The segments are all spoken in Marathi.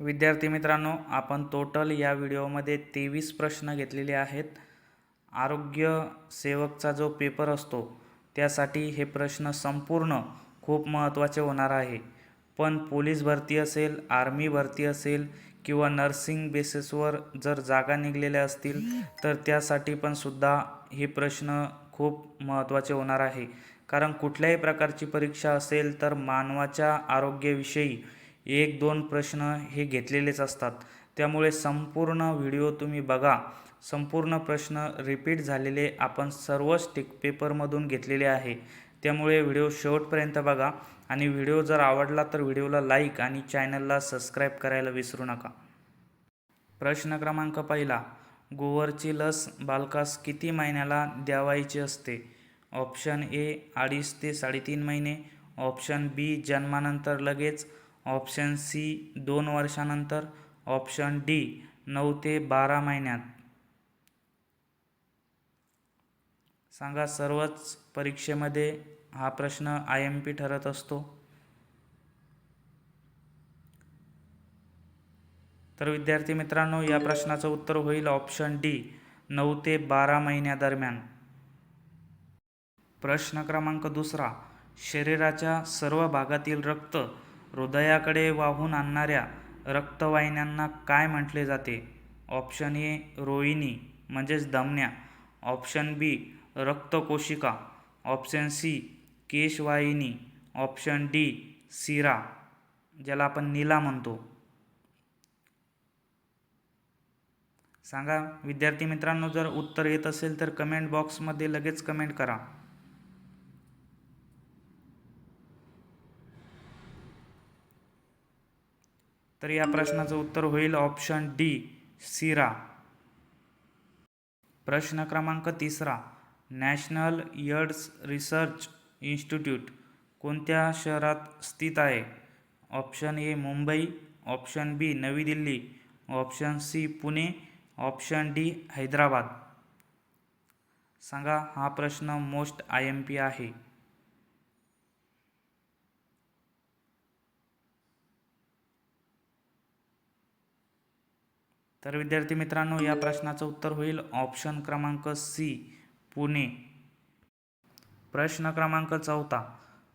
विद्यार्थी मित्रांनो आपण टोटल या व्हिडिओमध्ये तेवीस प्रश्न घेतलेले आहेत. आरोग्य सेवकचा जो पेपर असतो त्यासाठी हे प्रश्न संपूर्ण खूप महत्त्वाचे होणार आहे. पण पोलीस भरती असेल आर्मी भरती असेल किंवा नर्सिंग बेसिसवर जर जागा निघलेल्या असतील तर त्यासाठी पण सुद्धा हे प्रश्न खूप महत्त्वाचे होणार आहे. कारण कुठल्याही प्रकारची परीक्षा असेल तर मानवाच्या आरोग्याविषयी एक दोन प्रश्न हे घेतलेलेच असतात. त्यामुळे संपूर्ण व्हिडिओ तुम्ही बघा. संपूर्ण प्रश्न रिपीट झालेले आपण सर्वच टिक पेपरमधून घेतलेले आहे. त्यामुळे व्हिडिओ शेवटपर्यंत बघा. आणि व्हिडिओ जर आवडला तर व्हिडिओला लाईक आणि चॅनलला सबस्क्राईब करायला विसरू नका. प्रश्न क्रमांक पहिला. गोवरची लस बालकास किती महिन्याला द्यावायची असते? ऑप्शन ए अडीच ते साडेतीन महिने. ऑप्शन बी जन्मानंतर लगेच. ऑप्शन सी दोन वर्षानंतर ऑप्शन डी नऊ ते बारा महिन्यात. सांगा सर्वच परीक्षेमध्ये हा प्रश्न आय एम पी ठरत असतो. तर विद्यार्थी मित्रांनो या प्रश्नाचं उत्तर होईल ऑप्शन डी नऊ ते बारा महिन्यादरम्यान प्रश्न क्रमांक दुसरा शरीराच्या सर्व भागातील रक्त हृदयाकडे वाहून आणणाऱ्या रक्तवाहिन्यांना काय म्हटले जाते? ऑप्शन ए रोहिणी म्हणजेच धमन्या ऑप्शन बी रक्तकोशिका. ऑप्शन सी केशवाहिनी. ऑप्शन डी सिरा ज्याला आपण नीला म्हणतो. सांगा विद्यार्थी मित्रांनो जर उत्तर येत असेल तर कमेंट बॉक्समध्ये लगेच कमेंट करा. तर या प्रश्नाचं उत्तर होईल ऑप्शन डी सिरा. प्रश्न क्रमांक तिसरा नॅशनल यड्स रिसर्च इन्स्टिट्यूट कोणत्या शहरात स्थित आहे? Option A Mumbai. Option B Navi Delhi. Option C Pune. Option D Hyderabad. सांगा हा प्रश्न मोस्ट आय एम पी आहे. तर विद्यार्थी मित्रांनो या प्रश्नाचं उत्तर होईल ऑप्शन क्रमांक सी पुणे. प्रश्न क्रमांक चौथा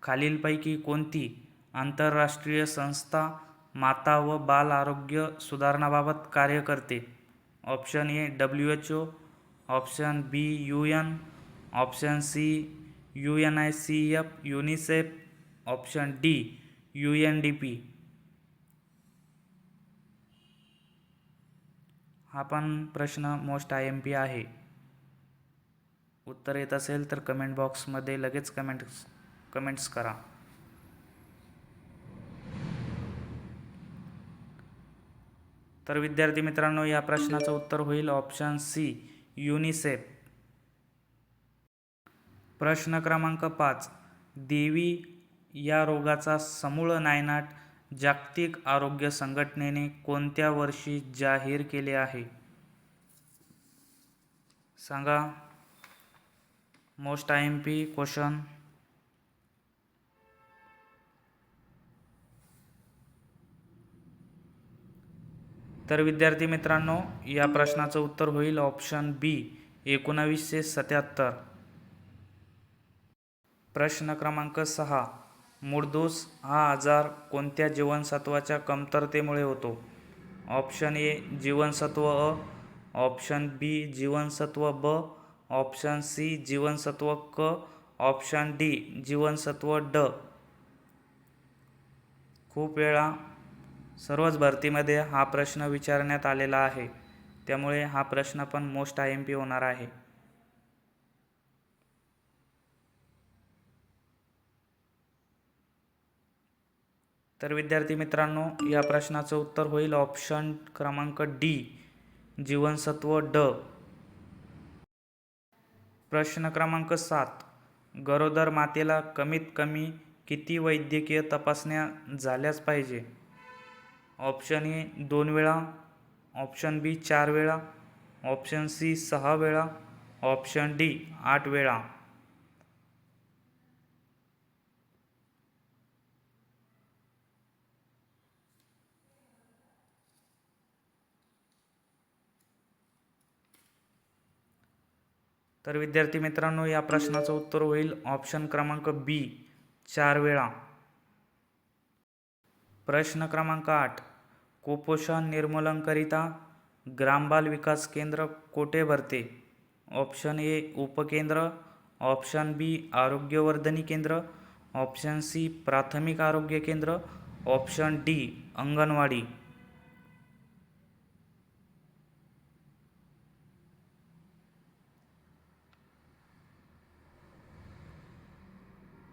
खालीलपैकी कोणती आंतरराष्ट्रीय संस्था माता व बाल आरोग्य सुधारणाबाबत कार्य करते? Option A W H O option B U N option C U N I C F UNICEF option D U N D P. हा पण प्रश्न मोस्ट आय एम पी आहे. उत्तर येत असेल तर कमेंट बॉक्समध्ये लगेच कमेंट्स कमेंट्स करा. तर विद्यार्थी मित्रांनो या प्रश्नाचं उत्तर होईल ऑप्शन सी युनिसेफ प्रश्न क्रमांक पाच देवी या रोगाचा समूळ नायनाट जागतिक आरोग्य संघटनेने कोणत्या वर्षी जाहीर केले आहे? सांगा. Most I M P question. तर विद्यार्थी मित्रांनो या प्रश्नाचं उत्तर होईल ऑप्शन बी एकोणावीसशे सत्याहत्तर. प्रश्न क्रमांक सहा. मूळदोस हा आजार कोणत्या जीवनसत्वाच्या कमतरतेमुळे होतो? ऑप्शन ए जीवनसत्व अ. ऑप्शन बी जीवनसत्व ब. ऑप्शन सी जीवनसत्व क. ऑप्शन डी जीवनसत्व ड. खूप वेळा सर्वच भरतीमध्ये हा प्रश्न विचारण्यात आलेला आहे. त्यामुळे हा प्रश्न पण मोस्ट आय एम पी होणार आहे. तर विद्यार्थी मित्रांनो या प्रश्नाचं उत्तर होईल ऑप्शन क्रमांक डी जीवनसत्व ड. प्रश्न क्रमांक सात गरोदर मातेला कमीत कमी किती वैद्यकीय तपासण्या झाल्याच पाहिजे? ऑप्शन ए दोन वेळा. ऑप्शन बी चार वेळा. ऑप्शन सी सहा वेळा. ऑप्शन डी आठ वेळा. तर विद्यार्थी मित्रांनो या प्रश्नाचं उत्तर होईल ऑप्शन क्रमांक बी चार वेळा. प्रश्न क्रमांक आठ कुपोषण निर्मूलनकरिता ग्रामबाल विकास केंद्र कोठे भरते? ऑप्शन ए उपकेंद्र. ऑप्शन बी आरोग्यवर्धनी केंद्र. ऑप्शन सी प्राथमिक आरोग्य केंद्र. ऑप्शन डी अंगणवाडी.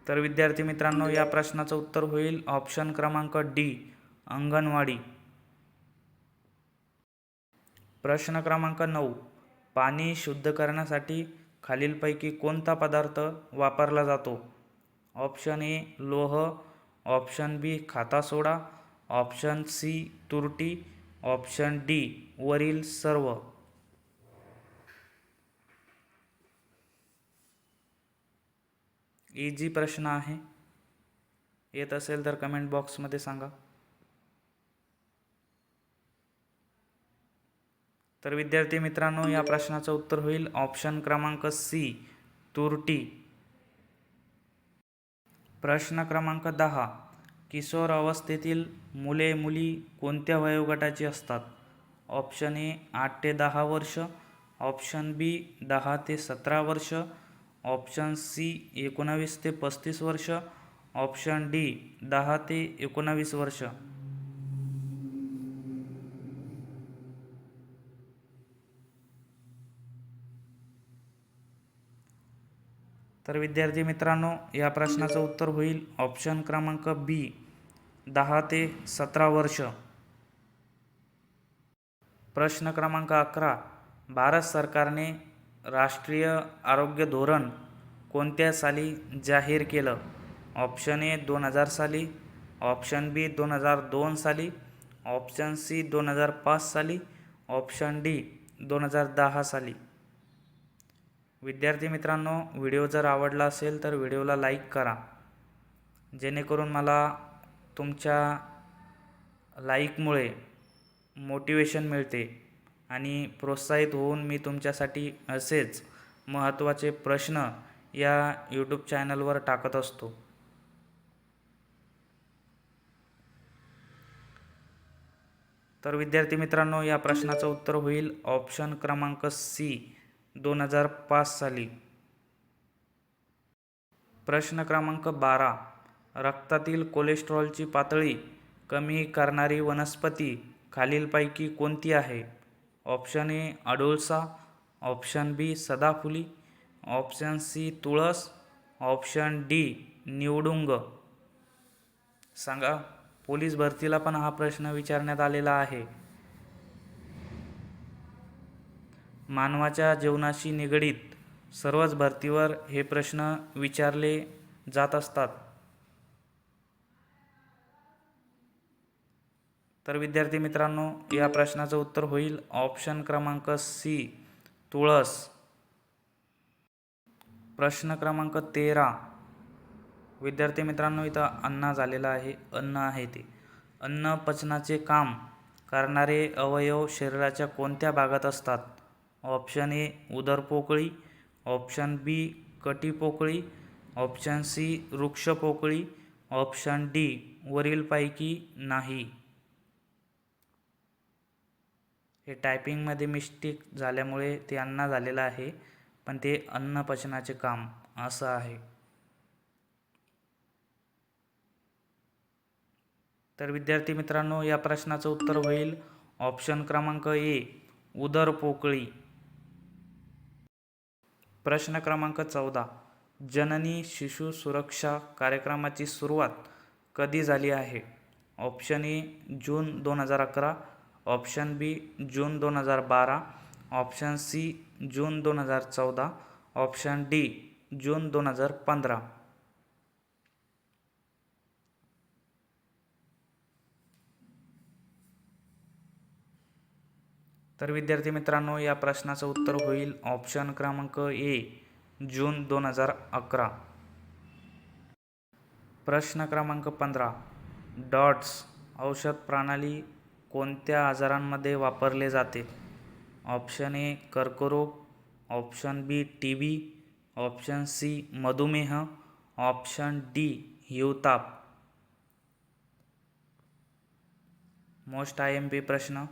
तर विद्यार्थी मित्रांनो या प्रश्नाचं उत्तर होईल. ऑप्शन क्रमांक डी अंगणवाडी. प्रश्न क्रमांक नऊ पाणी शुद्ध करण्यासाठी खालीलपैकी कोणता पदार्थ वापरला जातो? ऑप्शन ए लोह. ऑप्शन बी खाता सोडा. ऑप्शन सी तुरटी. ऑप्शन डी वरील सर्व. इजी प्रश्न आहे. येत असेल तर कमेंट बॉक्समध्ये सांगा. तर विद्यार्थी मित्रांनो या प्रश्नाचं उत्तर होईल. ऑप्शन क्रमांक सी तुरटी. प्रश्न क्रमांक दहा किशोर अवस्थेतील मुले मुली कोणत्या वयोगटाची असतात? ऑप्शन ए आठ ते दहा वर्ष. ऑप्शन बी दहा ते सतरा वर्ष. ऑप्शन सी एकोणावीस ते पस्तीस वर्ष. ऑप्शन डी दहा ते एकोणावीस वर्ष. तर विद्यार्थी मित्रांनो या प्रश्नाचं उत्तर होईल. ऑप्शन क्रमांक बी दहा ते सतरा वर्ष. प्रश्न क्रमांक अकरा भारत सरकारने राष्ट्रीय आरोग्य धोरण कोणत्या साली जाहीर केलं? ऑप्शन ए दोन हजार साली ऑप्शन बी दोन हजार दोन साली ऑप्शन सी दोन हजार पाच साली ऑप्शन डी दोन हजार दहा साली. विद्यार्थी मित्रांनो व्हिडिओ जर आवडला असेल तर व्हिडिओला लाईक करा. जेणेकरून मला तुमच्या लाईकमुळे मोटिवेशन मिळते. आणि प्रोत्साहित होऊन मी तुमच्यासाठी असेच महत्त्वाचे प्रश्न या यूट्यूब चॅनलवर टाकत असतो. तर विद्यार्थी मित्रांनो या प्रश्नाचं उत्तर होईल ऑप्शन क्रमांक सी दोन हजार पाच साली. प्रश्न क्रमांक बारा रक्तातील कोलेस्ट्रॉलची पातळी कमी करणारी वनस्पती खालीलपैकी कोणती आहे? ऑप्शन ए अडुळसा ऑप्शन बी सदाफुली ऑप्शन सी तुळस ऑप्शन डी निवडुंग. सांगा पोलीस भरतीला पण हा प्रश्न विचारण्यात आलेला आहे. मानवाच्या जीवनाशी निगडीत सर्वच भरतीवर हे प्रश्न विचारले जात असतात. तर विद्यार्थी मित्रांनो या प्रश्नाचं उत्तर होईल. ऑप्शन क्रमांक सी तुळस. प्रश्न क्रमांक तेरा. विद्यार्थी मित्रांनो इथं अन्न झालेलं आहे. अन्न आहे ते. अन्न पचनाचे काम करणारे अवयव शरीराच्या कोणत्या भागात असतात? ऑप्शन ए उदरपोकळी. ऑप्शन बी कटीपोकळी. ऑप्शन सी वृक्षपोकळी. ऑप्शन डी वरीलपैकी नाही. हे टायपिंगमध्ये मिस्टेक झाल्यामुळे ते अन्न झालेलं आहे पण ते अन्न पचनाचे काम असं आहे. तर विद्यार्थी मित्रांनो या प्रश्नाचं उत्तर होईल ऑप्शन क्रमांक ए उदर पोकळी. प्रश्न क्रमांक चौदा जननी शिशु सुरक्षा कार्यक्रमाची सुरुवात कधी झाली आहे? ऑप्शन ए जून दोन हजार अकरा ऑप्शन बी जून दोन हजार बारा ऑप्शन सी जून दोन हजार चौदा ऑप्शन डी जून दोन हजार पंधरा. तर विद्यार्थी मित्रांनो या प्रश्नाचं उत्तर होईल ऑप्शन क्रमांक ए जून दोन हजार अकरा. प्रश्न क्रमांक पंधरा डॉट्स औषध प्रणाली कोणत्या आजारांमध्ये वापरले जाते? ऑप्शन ए कर्करोग option B T B option C मधुमेह ऑप्शन डी हिवताप. मोस्ट आय एम पी प्रश्न.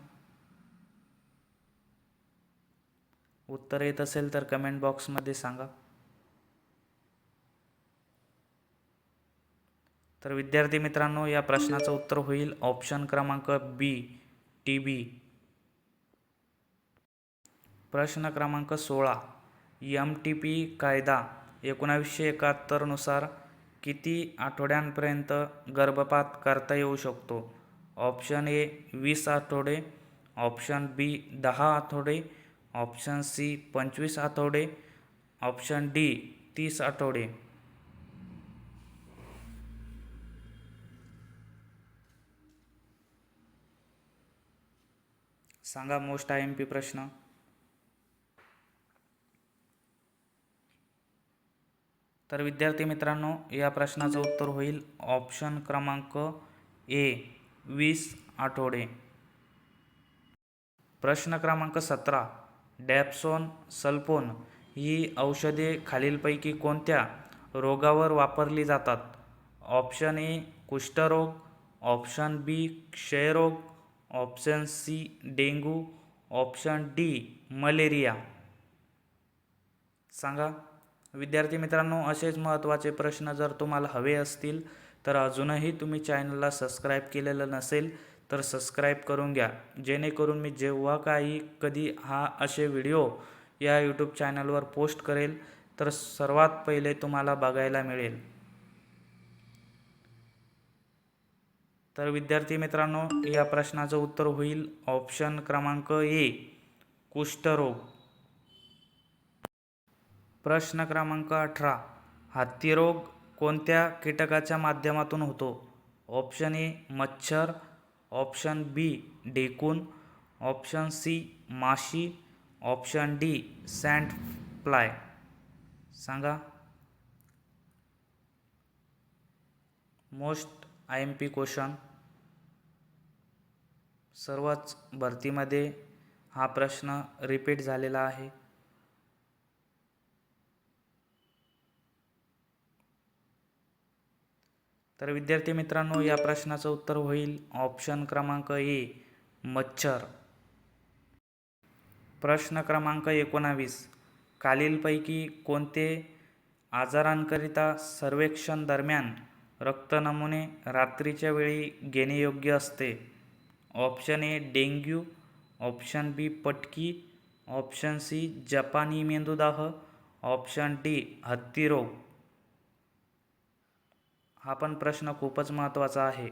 उत्तर येत असेल तर कमेंट बॉक्समध्ये सांगा. तर विद्यार्थी मित्रांनो या प्रश्नाचं उत्तर होईल ऑप्शन क्रमांक बी टी बी प्रश्न क्रमांक सोळा एम टी पी कायदा एकोणावीसशे एकाहत्तरनुसार किती आठवड्यांपर्यंत गर्भपात करता येऊ शकतो? ऑप्शन ए वीस आठवडे. ऑप्शन बी दहा आठवडे. ऑप्शन सी पंचवीस आठवडे. ऑप्शन डी तीस आठवडे. सांगा मोस्ट आय एम पी प्रश्न. तर विद्यार्थी मित्रांनो या प्रश्नाचं उत्तर होईल ऑप्शन क्रमांक ए वीस आठवडे. प्रश्न क्रमांक सतरा डॅप्सोन सल्फोन ही औषधे खालीलपैकी कोणत्या रोगावर वापरली जातात? ऑप्शन ए कुष्ठरोग ऑप्शन बी क्षयरोग option C dengue. Option D malaria. सांगा. विद्यार्थी मित्रांनो असेच महत्त्वाचे प्रश्न जर तुम्हाला हवे असतील तर अजूनही तुम्ही चॅनलला सबस्क्राईब केलेलं नसेल तर सबस्क्राईब करून घ्या. जेणेकरून मी जेव्हा काही कधी हा असे व्हिडिओ या यूट्यूब चॅनलवर पोस्ट करेल तर सर्वात पहिले तुम्हाला बघायला मिळेल. तर विद्यार्थी मित्रांनो या प्रश्नाचं उत्तर होईल ऑप्शन क्रमांक ए कुष्ठरोग. प्रश्न क्रमांक अठरा हत्तीरोग कोणत्या कीटकाच्या माध्यमातून होतो? ऑप्शन ए मच्छर. ऑप्शन बी डेकून. ऑप्शन सी माशी. Option D sand fly. सांगा. Most I M P question सर्वच भरतीमध्ये हा प्रश्न रिपीट झालेला आहे. तर विद्यार्थी मित्रांनो या प्रश्नाचं उत्तर होईल ऑप्शन क्रमांक ए मच्छर. प्रश्न क्रमांक एकोणावीस खालीलपैकी कोणते आजारांकरिता सर्वेक्षण दरम्यान रक्त नमुने रात्रीच्या वेळी घेणे योग्य असते. Option A dengue. Option B पटकी. ऑप्शन सी जपानी मेंदूदाह ऑप्शन डी हत्तीरोग हा पण प्रश्न खूपच महत्त्वाचा आहे.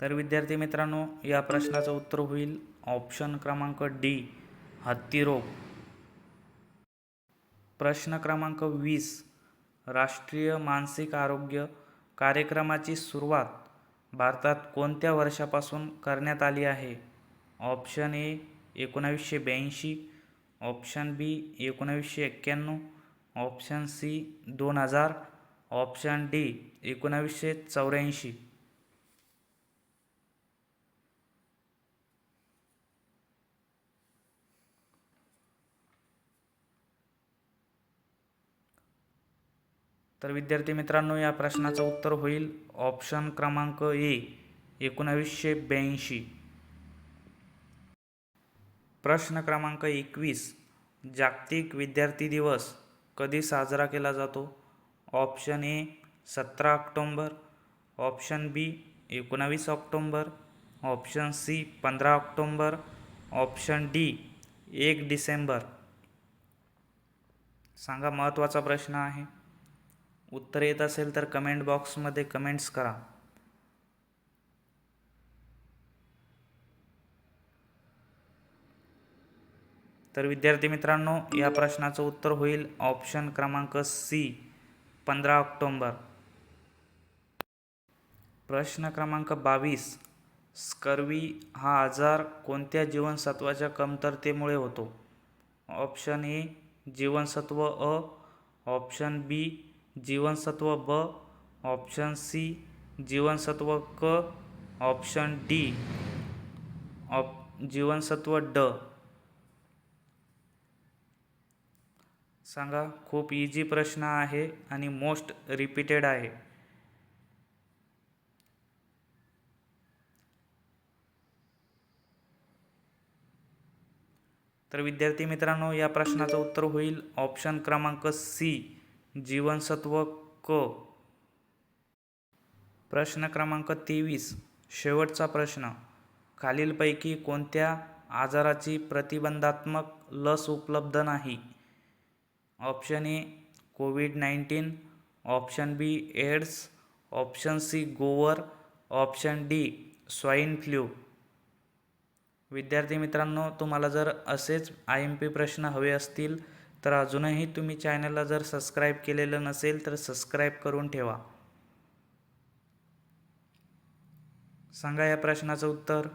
तर विद्यार्थी मित्रांनो या प्रश्नाचं उत्तर होईल ऑप्शन क्रमांक डी हत्तीरोग प्रश्न क्रमांक वीस राष्ट्रीय मानसिक आरोग्य कार्यक्रमाची सुरुवात भारतात कोणत्या वर्षापासून करण्यात आली आहे? ऑप्शन ए एकोणावीसशे ब्याऐंशी ऑप्शन बी एकोणावीसशे एक्क्याण्णव ऑप्शन सी दोन हजार ऑप्शन डी एकोणावीसशे चौऱ्याऐंशी. तर विद्यार्थी मित्रांनो या प्रश्नाचं उत्तर होईल. ऑप्शन क्रमांक ए एकोणावीसशे ब्याऐंशी. प्रश्न क्रमांक एकवीस जागतिक विद्यार्थी दिवस कधी साजरा केला जातो? ऑप्शन ए सतरा ऑक्टोंबर. ऑप्शन बी एकोणावीस ऑक्टोंबर. ऑप्शन सी पंधरा ऑक्टोंबर. ऑप्शन डी एक डिसेंबर. सांगा महत्त्वाचा प्रश्न आहे. उत्तर येत असेल तर कमेंट बॉक्समध्ये कमेंट्स करा. तर विद्यार्थी मित्रांनो या प्रश्नाचं उत्तर होईल ऑप्शन क्रमांक सी पंधरा ऑक्टोंबर. प्रश्न क्रमांक बावीस स्कर्वी हा आजार कोणत्या जीवनसत्वाच्या कमतरतेमुळे होतो? ऑप्शन ए जीवनसत्व. अ. ऑप्शन बी जीवनसत्व ब ऑप्शन सी जीवनसत्व क ऑप्शन डी ऑप जीवनसत्व ड. सांगा खूप इझी प्रश्न आहे आणि मोस्ट रिपीटेड आहे. तर विद्यार्थी मित्रांनो या प्रश्नाचं उत्तर होईल. ऑप्शन क्रमांक सी जीवनसत्व क. प्रश्न क्रमांक तेवीस. शेवटचा प्रश्न. खालीलपैकी कोणत्या आजाराची प्रतिबंधात्मक लस उपलब्ध नाही? Option A Covid nineteen. Option B AIDS. Option C गोवर. ऑप्शन डी स्वाईन फ्ल्यू विद्यार्थी मित्रांनो तुम्हाला जर असेच आय एम पी प्रश्न हवे असतील तर अजूनही तुम्ही चॅनलला जर सबस्क्राईब केलेलं नसेल तर सबस्क्राईब करून ठेवा. सांगा या प्रश्नाचं उत्तर.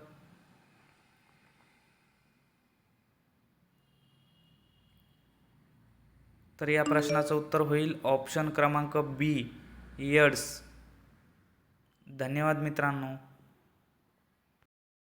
तर या प्रश्नाचं उत्तर होईल ऑप्शन क्रमांक बी इयर्स धन्यवाद मित्रांनो.